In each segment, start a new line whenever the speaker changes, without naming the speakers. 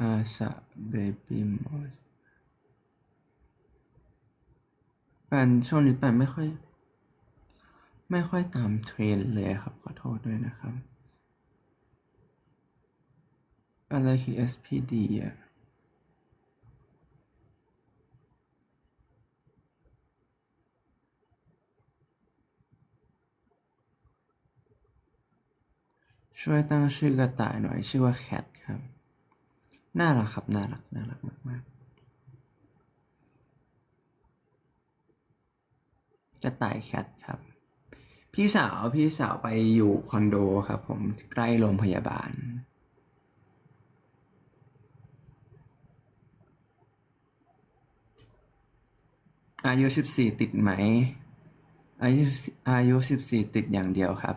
อาชาเบบี้มอสปันช่วงนี้ปันไม่ค่อย ไม่ค่อยตามเทรนเลยครับ ขอโทษด้วยนะครับ อะไรคือ SPD อะช่วยตั้งชื่อกระต่ายหน่อย ชื่อว่าแคท น่ารักครับ น่ารัก น่ารักมากๆ กระต่ายแคทครับ พี่สาวพี่สาวไปอยู่คอนโดครับผมใกล้โรงพยาบาลอายุสิบสี่ติดไหม อายุอายุสิบสี่ติดอย่างเดียวครับ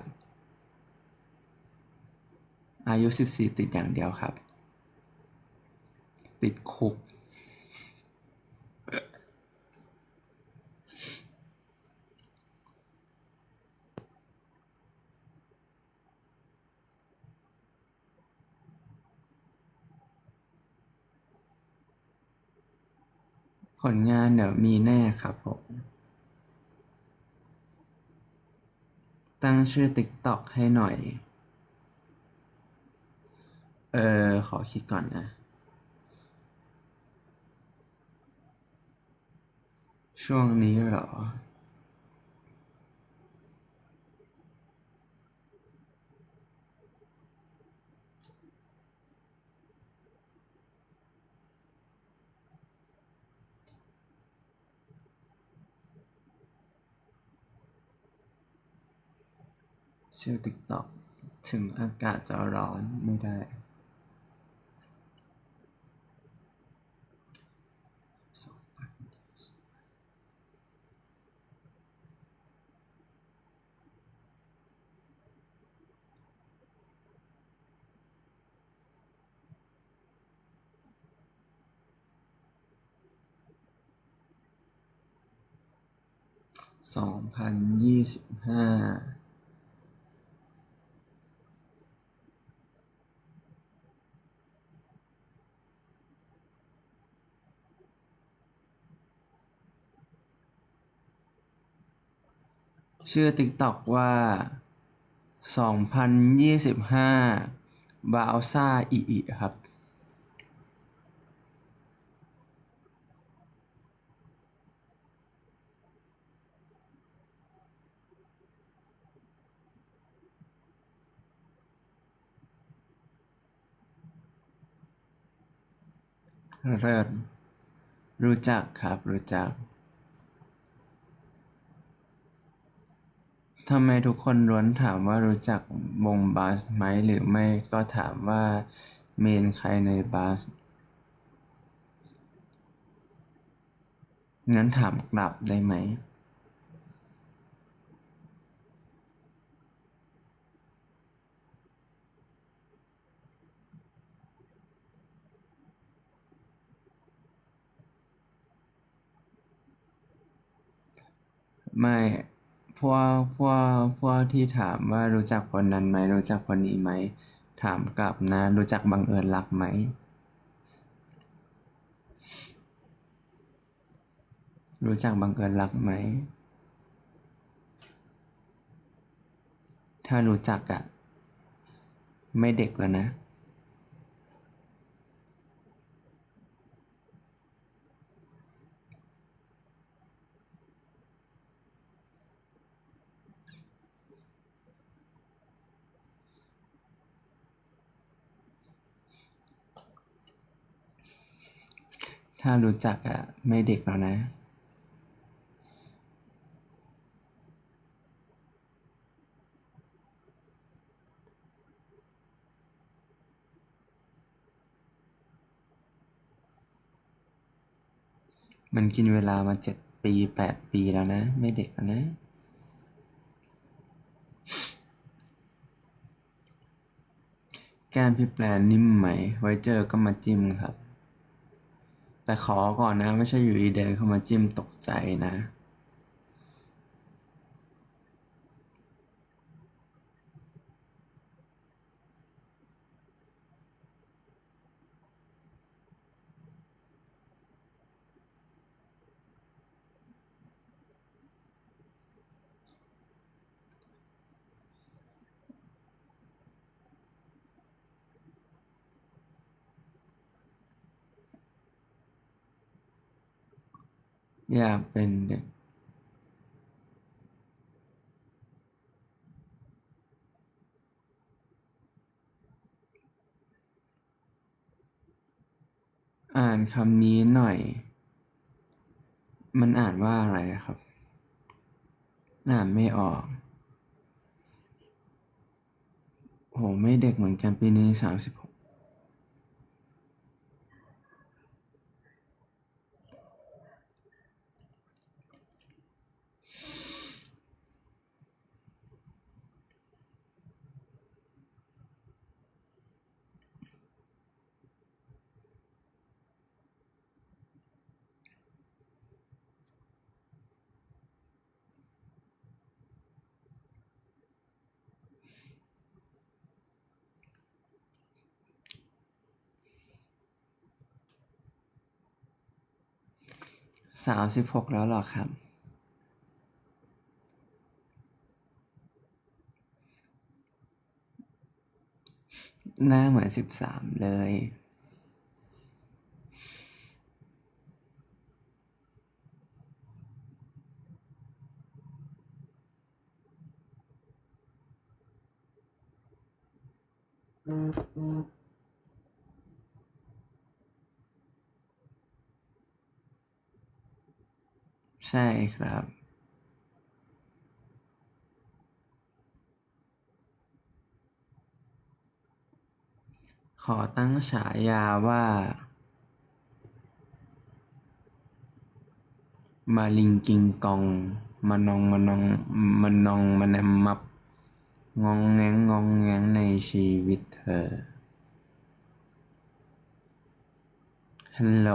อายุสิบสี่ติดอย่างเดียวครับ ติดคุก ผลงานเดี๋ยวมีแน่ครับผม ตั้งชื่อ TikTok ให้หน่อย เออ ขอคิดก่อนนะ ช่วงนี้เหรอชื่อ TikTok ถึงอากาศจะร้อนไม่ได้ สองพันยี่สิบห้าชื่อ TikTok ว่าสองพันยี่สิบห้าบาวซ่าอีอีครับ เลิศรู้จักครับ รู้จักทำไมทุกคนล้วนถามว่ารู้จักวงบาสไหมหรือไม่ก็ถามว่าเมนใครในบาสงั้นถามกลับได้ไหม ไม่พวกพวกพวกที่ถามว่ารู้จักคนนั้นไหมรู้จักคนนี้ไหม ถามกลับนะ รู้จักบังเอิญรักไหม รู้จักบังเอิญรักไหม ถ้ารู้จักอะไม่เด็กแล้วนะ ถ้ารู้จักอะไม่เด็กแล้วนะ มันกินเวลามาเจ็ดปีแปดปีแล้วนะ ไม่เด็กแล้วนะแก้มพี่แปลนนิ่มไหม ไว้เจอก็มาจิ้มครับ แต่ขอก่อนนะ ไม่ใช่อยู่ดีเดินเข้ามาจิ้มตกใจนะ อยากเป็นเด็ก อ่านคำนี้หน่อย มันอ่านว่าอะไรครับ อ่านไม่ออกโหไม่เด็กเหมือนกันปีนี้สามสิบ หกสามสิบหกแล้วหรอครับ หน้าเหมือนสิบสามเลย ใช่ครับ ขอตั้งฉายาว่า มาลิงกิงกอง มานองมานองมานองมานมมับ งองแงงงองแงงในชีวิตเธอ ฮัลโหล